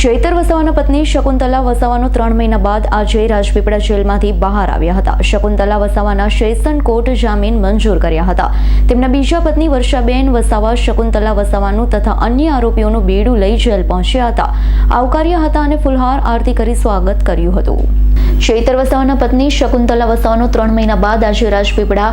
ચૈતર વસાવાના પત્ની શકુંતલા વસાવાનો ત્રણ મહિના બાદ આજે રાજપીપળા જેલમાંથી બહાર આવ્યા હતા. શકુંતલા વસાવાના સેશન કોર્ટ જામીન મંજૂર કર્યા હતા. તેમના બીજા પત્ની વર્ષાબેન વસાવા શકુંતલા વસાવાનું તથા અન્ય આરોપીઓનું બેડું લઈ જેલ પહોંચ્યા હતા. આવકાર્યા હતા અને ફુલહાર આરતી કરી સ્વાગત કર્યું હતું. ચૈતર વસાવાના પત્ની શકુંતલા વસાવાનો ત્રણ મહિના બાદ આજે રાજપીપળા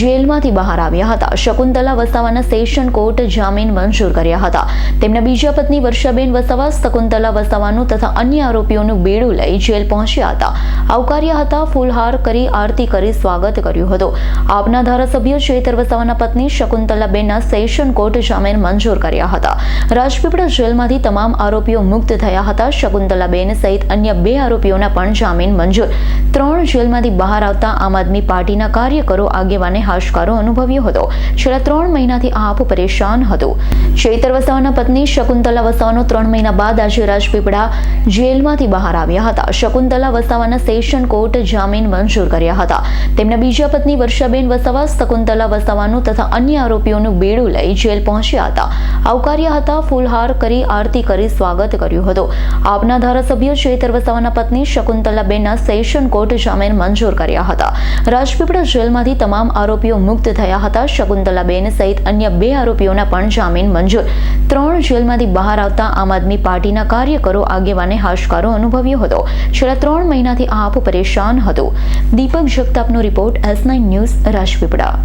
જેલમાંથી બહાર આવ્યા હતા. શકુંતલા વસાવાના સેશન કોર્ટ જામીન મંજૂર કર્યા હતા. તેમના બીજા પત્ની વર્ષાબેન વસાવા શકુંતલા વસાવાનું તથા અન્ય આરોપીઓનું બેડું લઈ જેલ પહોંચ્યા હતા. આવકાર્યા હતા, ફૂલહાર કરી, આરતી કરી, સ્વાગત કર્યું હતું. આપના ધારાસભ્ય ચેતર વસાવાના પત્ની શકુંતલાબેનના સેશન કોર્ટ જામીન મંજૂર કર્યા હતા. રાજપીપળા જેલમાંથી તમામ આરોપીઓ મુક્ત થયા હતા. શકુંતલાબેન સહિત અન્ય બે આરોપીઓના પણ જામીન મંજૂર. ત્રણ જેલમાંથી બહાર આવતા આમ આદમી પાર્ટીના કાર્યકરો આગેવાને હાશકારો અનુભવ્યો હતો. છેલ્લા ત્રણ મહિનાથી આપ પરેશાન હતો. ચૈતર વસાવાના પત્ની શકુંતલા વસાવાનો ત્રણ મહિના બાદ આજે રાજપીપળા જેલમાંથી બહાર આવ્યા હતા. શકુંતલા વસાવાના સેશન કોર્ટ જામીન મંજૂર કર્યા હતા. તેમના બીજા પત્ની વર્ષાબેન વસાવા, શકુંતલા વસાવાનું તથા અન્ય આરોપીઓનું બેડું લઈ જેલ પહોંચ્યા હતા. આવકાર્યા હતા, ફૂલહાર કરી આરતી કરી સ્વાગત કર્યું હતું. આપના ધારાસભ્ય ચેતર વસાવાના પત્ની શકુંતલાબેનના સેશન કોર્ટ જામીન મંજૂર કર્યા હતા. રાજપીપળા જેલમાંથી તમામ આરોપીઓ મુક્ત થયા હતા. શકુંતલાબેન સહિત અન્ય બે આરોપીઓના પણ જામીન મંજૂર. ત્રણ જેલમાંથી બહાર આવતા આમ આદમી પાર્ટીના કાર્યકરો આગેવાને હાશકારો અનુભવ્યો હતો. છેલ્લા ત્રણ મહિનાથી આપ પરેશાન હતો. Deepak જગતાપનો report S nine news Rajpipla